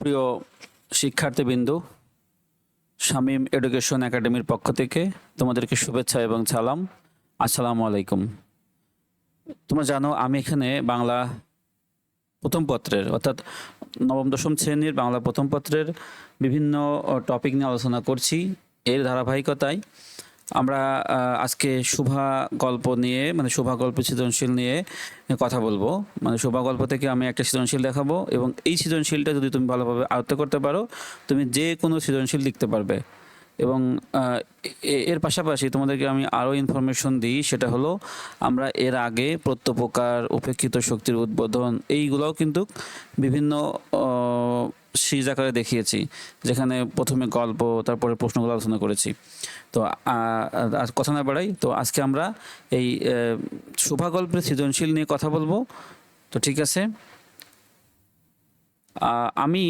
প্রিয় শিক্ষার্থীবৃন্দু, শামীম এডুকেশন একাডেমির পক্ষ থেকে তোমাদেরকে শুভেচ্ছা এবং সালাম। আসসালামু আলাইকুম। তোমরা জানো, আমি এখানে বাংলা প্রথম পত্রের, অর্থাৎ নবম, দশম শ্রেণির বাংলা প্রথম পত্রের বিভিন্ন টপিক নিয়ে আলোচনা করছি। এর ধারাবাহিকতায় আমরা আজকে শুভা গল্প নিয়ে মানে শুভা গল্প সৃজনশীল নিয়ে কথা বলব। মানে শুভা গল্প থেকে আমি একটা সৃজনশীল দেখাবো এবং এই সৃজনশীলটা যদি তুমি ভালোভাবে আয়ত্ত করতে পারো, তুমি যে কোনো সৃজনশীল লিখতে পারবে। এবং এর পাশাপাশি তোমাদেরকে আমি আরও ইনফরমেশন দিই, সেটা হলো আমরা এর আগে প্রত্যপকার, উপেক্ষিত শক্তির উদ্বোধন, এইগুলোও কিন্তু বিভিন্ন সিরিজ আকারে দেখিয়েছি, যেখানে প্রথমে গল্প, তারপরে প্রশ্নগুলো আলোচনা করেছি। তো আর কথা না বাড়াই, তো আজকে আমরা এই শোভা গল্পের সৃজনশীল নিয়ে কথা বলব। তো ঠিক আছে? আমি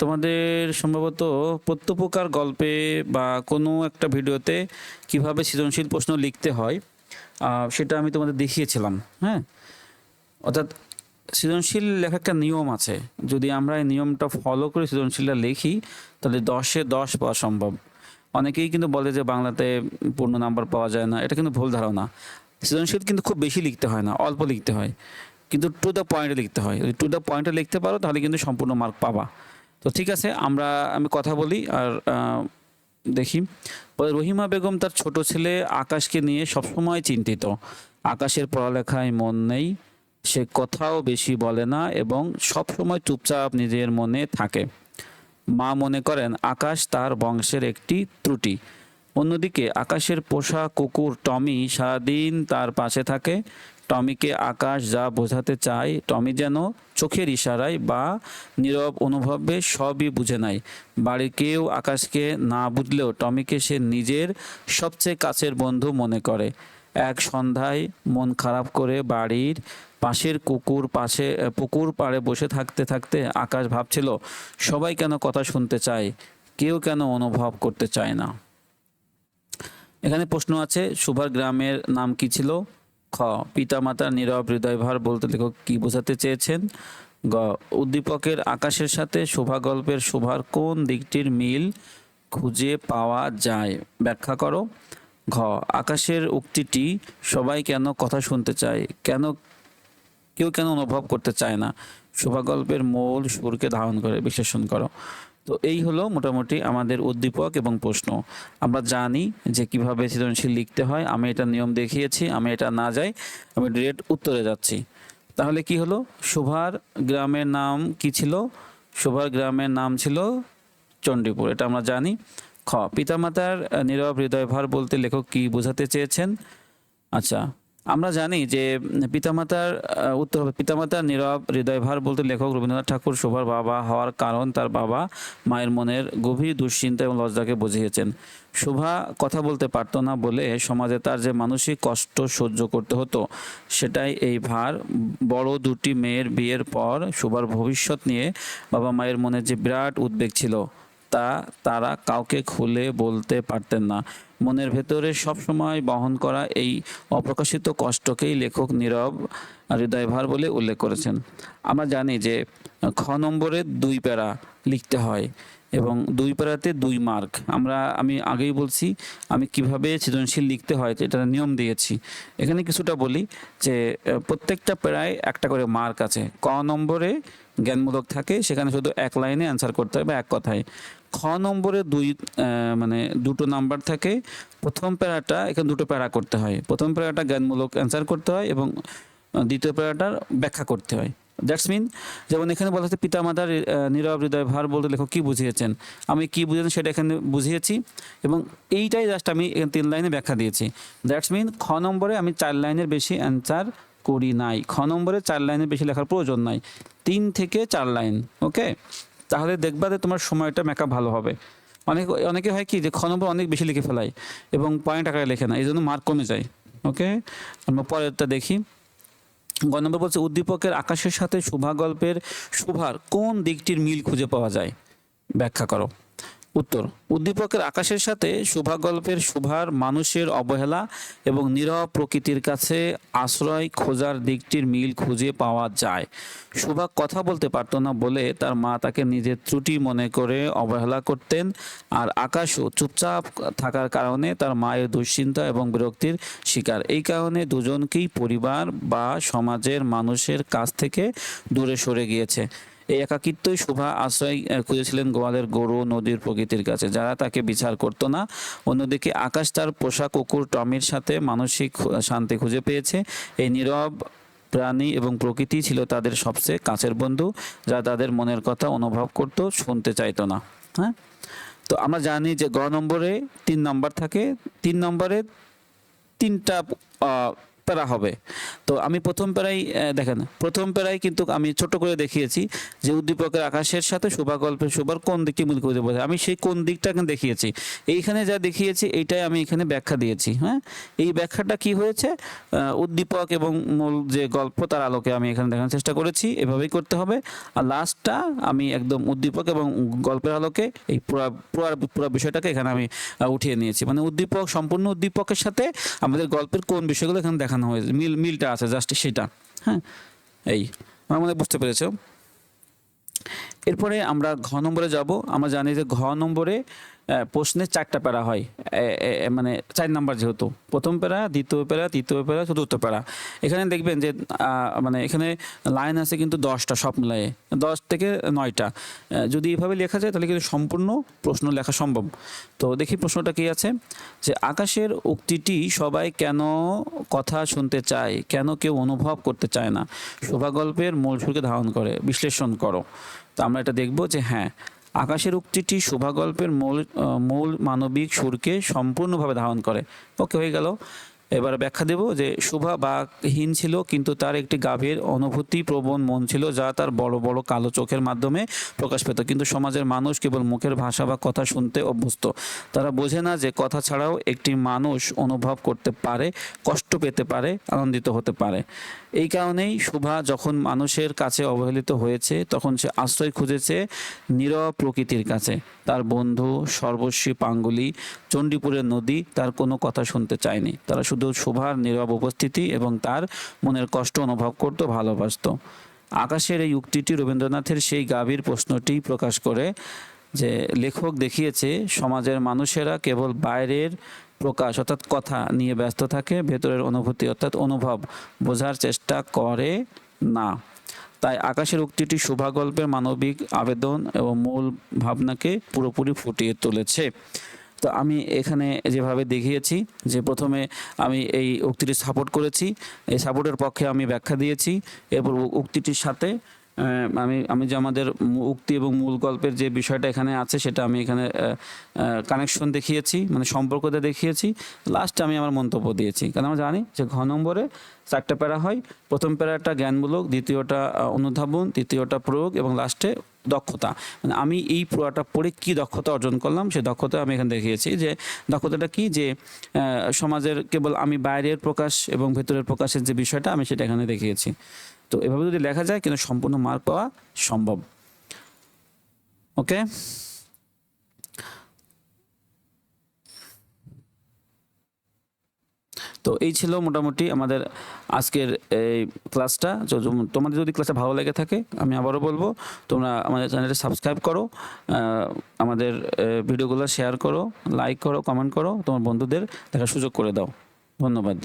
তোমাদের সম্ভবত প্রত্যপকার গল্পে বা কোনো একটা ভিডিওতে কীভাবে সৃজনশীল প্রশ্ন লিখতে হয় সেটা আমি তোমাদের দেখিয়েছিলাম হ্যাঁ? অর্থাৎ সৃজনশীল লেখা একটা নিয়ম আছে। যদি আমরা এই নিয়মটা ফলো করে সৃজনশীলটা লিখি, তাহলে দশে দশ পাওয়া সম্ভব। অনেকেই কিন্তু বলে যে বাংলাতে পূর্ণ নাম্বার পাওয়া যায় না, এটা কিন্তু ভুল ধারণা। সৃজনশীল কিন্তু খুব বেশি লিখতে হয় না, অল্প লিখতে হয়। কিন্তু টু দ্য পয়েন্টে লিখতে হয়। যদি টু দ্য পয়েন্টে লিখতে পারো, তাহলে কিন্তু সম্পূর্ণ মার্ক পাবা। তো ঠিক আছে, আমরা, আমি কথা বলি আর দেখি। রহিমা বেগম তার ছোট ছেলে আকাশকে নিয়ে সবসময় চিন্তিত। আকাশের পড়ালেখায় মন নেই। সে কথাও বেশি বলে না এবং সবসময় চুপচাপ নিজের মনে থাকে। মা মনে করেন, আকাশ তার বংশের একটি ত্রুটি। অন্যদিকে আকাশের পোষা কুকুর টমি সারাদিন তার পাশে থাকে। টমিকে আকাশ যা বোঝাতে চায়, টমি যেন চোখের ইশারায় বা নীরব অনুভবে সবই বুঝে নেয়। বাড়ির কেউ আকাশকে না বুঝলেও টমিকে সে নিজের সবচেয়ে কাছের বন্ধু মনে করে। এক সন্ধ্যায় মন খারাপ করে বাড়ির পাশের কুকুর পাশে পুকুর পাড়ে বসে থাকতে থাকতে আকাশ ভাবছিল, সবাই কেন কথা শুনতে চায়? কেউ কেন অনুভব করতে চায় না? এখানে প্রশ্ন আছে, সুভার গ্রামের নাম কি ছিল? খ পিতামাতার নীরব হৃদয়ভার বলতে লেখক কি বোঝাতে চেয়েছেন? গ, উদ্দীপকের আকাশের সাথে শোভা গল্পের শোভার কোন দিকটির মিল খুঁজে পাওয়া যায়? ব্যাখ্যা করো। ঘ, আকাশের উক্তিটি সবাই কেন কথা শুনতে চায়? কেন কেউ কেন অনুভব করতে চায় না? শোভা গল্পের মূল সুরকে ধারণ করে বিশ্লেষণ করো। তো এই হলো মোটামুটি আমাদের উদ্দীপক এবং প্রশ্ন। আমরা জানি যে কীভাবে সৃজনশীল লিখতে হয়, আমি এটা নিয়ম দেখিয়েছি, আমি এটা না যাই, আমি ডিরেক্ট উত্তরে যাচ্ছি। তাহলে কি হলো? শোভার গ্রামের নাম কি ছিল? শোভার গ্রামের নাম ছিল চণ্ডীপুর, এটা আমরা জানি। খ। পিতামাতার নীরব হৃদয়ভার বলতে লেখক কি বোঝাতে চেয়েছেন? আচ্ছা আমরা জানি যে পিতামাতার উত্তর হবে পিতামাতার নীরব হৃদয়ভার বলতে লেখক রবীন্দ্রনাথ ঠাকুর শোভার বাবা হওয়ার কারণ তার বাবা মায়ের মনের গভীর দুশ্চিন্তা এবং লজ্জাকে বুঝিয়েছেন। শোভা কথা বলতে পারতো না বলে সমাজে তার যে মানসিক কষ্ট সহ্য করতে হতো, সেটাই এই ভার। বড় দুটি মেয়ের বিয়ের পর শোভার ভবিষ্যৎ নিয়ে বাবা মায়ের মনে যে বিরাট উদ্বেগ ছিল তা তারা কাউকে খুলে বলতে পারতেন না। মনের ভেতরে সবসময় বহন করা এই অপ্রকাশিত কষ্টকেই লেখক নীরব হৃদয়ভার বলে উল্লেখ করেছেন। আমরা জানি যে, খ নম্বরে দুই প্যারা লিখতে হয় এবং দুই প্যারাতে দুই মার্ক। আমরা, আমি আগেই বলছি, আমি কীভাবে সৃজনশীল লিখতে হয় এটা নিয়ম দিয়েছি। এখানে কিছুটা বলি যে, প্রত্যেকটা প্যারায় একটা করে মার্ক আছে। ক নম্বরে জ্ঞানমূলক থাকে, সেখানে শুধু এক লাইনে অ্যান্সার করতে হবে, এক কথায়। খ নম্বরে দুই মানে দুটো নাম্বার থাকে। প্রথম প্যারাটা, এখানে দুটো প্যারা করতে হয়। প্রথম প্যারাটা জ্ঞানমূলক অ্যান্সার করতে হয় এবং দ্বিতীয় প্যারাটার ব্যাখ্যা করতে হয়। দ্যাটস মিন, যেমন এখানে বলা হচ্ছে পিতামাতার নীরব হৃদয় ভার বলতে লেখক কি বুঝিয়েছেন? আমি কি বুঝিয়েছেন সেটা এখানে বুঝিয়েছি এবং এইটাই জাস্ট আমি তিন লাইনে ব্যাখ্যা দিয়েছি। দ্যাটস মিন, খ নম্বরে আমি চার লাইনের বেশি অ্যান্সার করি নাই। খ নম্বরে চার লাইনের বেশি লেখার প্রয়োজন নাই। তিন থেকে চার লাইন, ওকে? তাহলে দেখবা যে তোমার সময়টা মেকআপ ভালো হবে। অনেক, অনেকে হয় কি যে খনব অনেক বেশি লিখে ফেলায় এবং পয়েন্ট আকারে লেখে না এই জন্য মার্ক কমে যায় ওকে আমরা পরেরটা দেখি। গ নম্বর বলছে, উদ্দীপকের আকাশের সাথে শোভা গল্পের শোভার কোন দিকটির মিল খুঁজে পাওয়া যায়? ব্যাখ্যা করো। উত্তর, উদ্দীপকের আকাশের সাথে শুভা গল্পের শুভার মানুষের অবহেলা এবং নীরব প্রকৃতির কাছে আশ্রয় খোঁজার দিকটির মিল খুঁজে পাওয়া যায়। শুভা কথা বলতে পারতো না বলে তার মা তাকে নিজের ত্রুটি মনে করে অবহেলা করতেন আর আকাশও চুপচাপ থাকার কারণে তার মায়ের দুশ্চিন্তা এবং বিরক্তির শিকার। এই কারণে দুজনকেই পরিবার বা সমাজের মানুষের কাছ থেকে দূরে সরে গিয়েছে। এই একাকিত্বই শোভা আশ্রয় খুঁজেছিলেন গোয়ালের গরু নদীর প্রকৃতির কাছে। যারা তাকে বিচার করতো না, অন্যদিকে আকাশ তার পোষা কুকুর টমির সাথে মানসিক শান্তি খুঁজে পেয়েছে। এই নীরব প্রাণী এবং প্রকৃতি ছিল তাদের সবচেয়ে কাছের বন্ধু, যা তাদের মনের কথা অনুভব করত, শুনতে চাইতো না। হ্যাঁ? তো আমরা জানি যে গ নম্বরে তিন নম্বর থাকে। তিন নম্বরে তিনটা প্যারা হবে। তো আমি প্রথম প্যারাই দেখেন, প্রথম প্যারাই কিন্তু আমি ছোট করে দেখিয়েছি যে উদ্দীপকের আকাশের সাথে শোভা গল্পের শোভার কোন দিকটি মূল করে বোঝায় আমি সেই কোন দিকটা দেখিয়েছি। এইখানে যা দেখিয়েছি, এইটাই আমি এখানে ব্যাখ্যা দিয়েছি হ্যাঁ? এই ব্যাখ্যাটা কি হয়েছে? উদ্দীপক এবং মূল যে গল্প, তার আলোকে আমি এখানে দেখানোর চেষ্টা করেছি। এভাবেই করতে হবে। আর লাস্টটা আমি একদম উদ্দীপক এবং গল্পের আলোকে, এই পুরা পুরা, পুরো বিষয়টাকে এখানে আমি উঠিয়ে নিয়েছি। মানে উদ্দীপক, সম্পূর্ণ উদ্দীপকের সাথে আমাদের গল্পের কোন বিষয়গুলো এখানে দেখানো হয়েছে। মিল, মিলটা আছে জাস্ট সেটা। হ্যাঁ? এই, আমার মনে বুঝতে পেরেছ? এরপরে আমরা ঘ নম্বরে যাব। আমরা জানি যে ঘ নম্বরে প্রশ্নে চারটা প্যারা হয়। মানে চার নাম্বার যেহেতু। প্রথম প্যারা, দ্বিতীয় প্যারা, তৃতীয় প্যারা, চতুর্থ প্যারা। এখানে দেখবেন যে মানে এখানে লাইন আছে কিন্তু দশটা, সব মিলাই দশ থেকে নয়টা। যদি এভাবে লেখা যায়, তাহলে কিন্তু সম্পূর্ণ প্রশ্ন লেখা সম্ভব। তো দেখি প্রশ্নটা কি আছে? যে, আকাশের উক্তিটি সবাই কেন কথা শুনতে চায়? কেন কেউ অনুভব করতে চায় না? শোভা গল্পের মূল সুরকে ধারণ করে, বিশ্লেষণ করো। তো আমরা এটা দেখব যে হ্যাঁ আকাশের উক্তিটি শোভাগল্পের মূল মূল মানবিক সুরকে সম্পূর্ণভাবে ধারণ করে। ওকে হয়ে গেল। এবার ব্যাখ্যা দেব যে শোভা বাঘহীন ছিল, কিন্তু তার একটি গাভীর অনুভূতি প্রবণ মন ছিল, যা তার বড় বড় কালো চোখের মাধ্যমে প্রকাশ পেত। কিন্তু সমাজের মানুষ কেবল মুখের ভাষা বা কথা শুনতে অভ্যস্ত। তারা বোঝে না যে কথা ছাড়াও একটি মানুষ অনুভব করতে পারে, কষ্ট পেতে পারে, আনন্দিত হতে পারে। এই কারণেই শোভা যখন মানুষের কাছে অবহেলিত হয়েছে, তখন সে আশ্রয় খুঁজেছে নীরব প্রকৃতির কাছে। তার বন্ধু সর্বস্বী পাঙ্গুলি, চণ্ডীপুরের নদী, তার কোনো কথা শুনতে চায়নি। তারা শুধু শোভার নীরব উপস্থিতি এবং তার মনের কষ্ট অনুভব করত ভালোবাসত। আকাশের এই উক্তিটি রবীন্দ্রনাথের সেই গাভীর প্রশ্নটি প্রকাশ করে যে লেখক দেখিয়েছে, সমাজের মানুষেরা কেবল বাইরের প্রকাশ অর্থাৎ কথা নিয়ে ব্যস্ত থাকে, ভেতরের অনুভূতি অর্থাৎ অনুভব বোঝার চেষ্টা করে না। তাই আকাশের উক্তিটি শোভা গল্পের মানবিক আবেদন এবং মূল ভাবনাকে পুরোপুরি ফুটিয়ে তুলেছে। তো আমি এখানে যেভাবে দেখিয়েছি যে প্রথমে আমি এই উক্তিটি সাপোর্ট করেছি। এই সাপোর্টের পক্ষে আমি ব্যাখ্যা দিয়েছি। এরপর উক্তিটির সাথে আমি আমি যে আমাদের উক্তি এবং মূল গল্পের যে বিষয়টা এখানে আছে, সেটা আমি এখানে কানেকশন দেখিয়েছি মানে সম্পর্কটা দেখিয়েছি। লাস্টে আমি আমার মন্তব্য দিয়েছি। কারণ আমরা জানি যে ঘ নম্বরে চারটা প্যারা হয়। প্রথম প্যারাটা জ্ঞানমূলক, দ্বিতীয়টা অনুধাবন, তৃতীয়টা প্রয়োগ এবং লাস্টে দক্ষতা। মানে আমি এই পুরোটা পড়ে কি দক্ষতা অর্জন করলাম সেই দক্ষতা আমি এখানে দেখিয়েছি যে দক্ষতাটা কি? যে সমাজের কেবল আমি বাইরের প্রকাশ এবং ভেতরের প্রকাশের যে বিষয়টা, আমি সেটা এখানে দেখিয়েছি। তো এভাবে যদি লেখা যায় কিন্তু সম্পূর্ণ মার্ক পাওয়া সম্ভব। ওকে? তো এই ছিল মোটামুটি আমাদের আজকের এই ক্লাসটা। তোমাদের যদি ক্লাসটা ভালো লেগে থাকে, আমি আবারও বলব, তোমরা আমাদের চ্যানেলটা সাবস্ক্রাইব করো আমাদের ভিডিওগুলো শেয়ার করো, লাইক করো, কমেন্ট করো, তোমার বন্ধুদের দেখার সুযোগ করে দাও। ধন্যবাদ।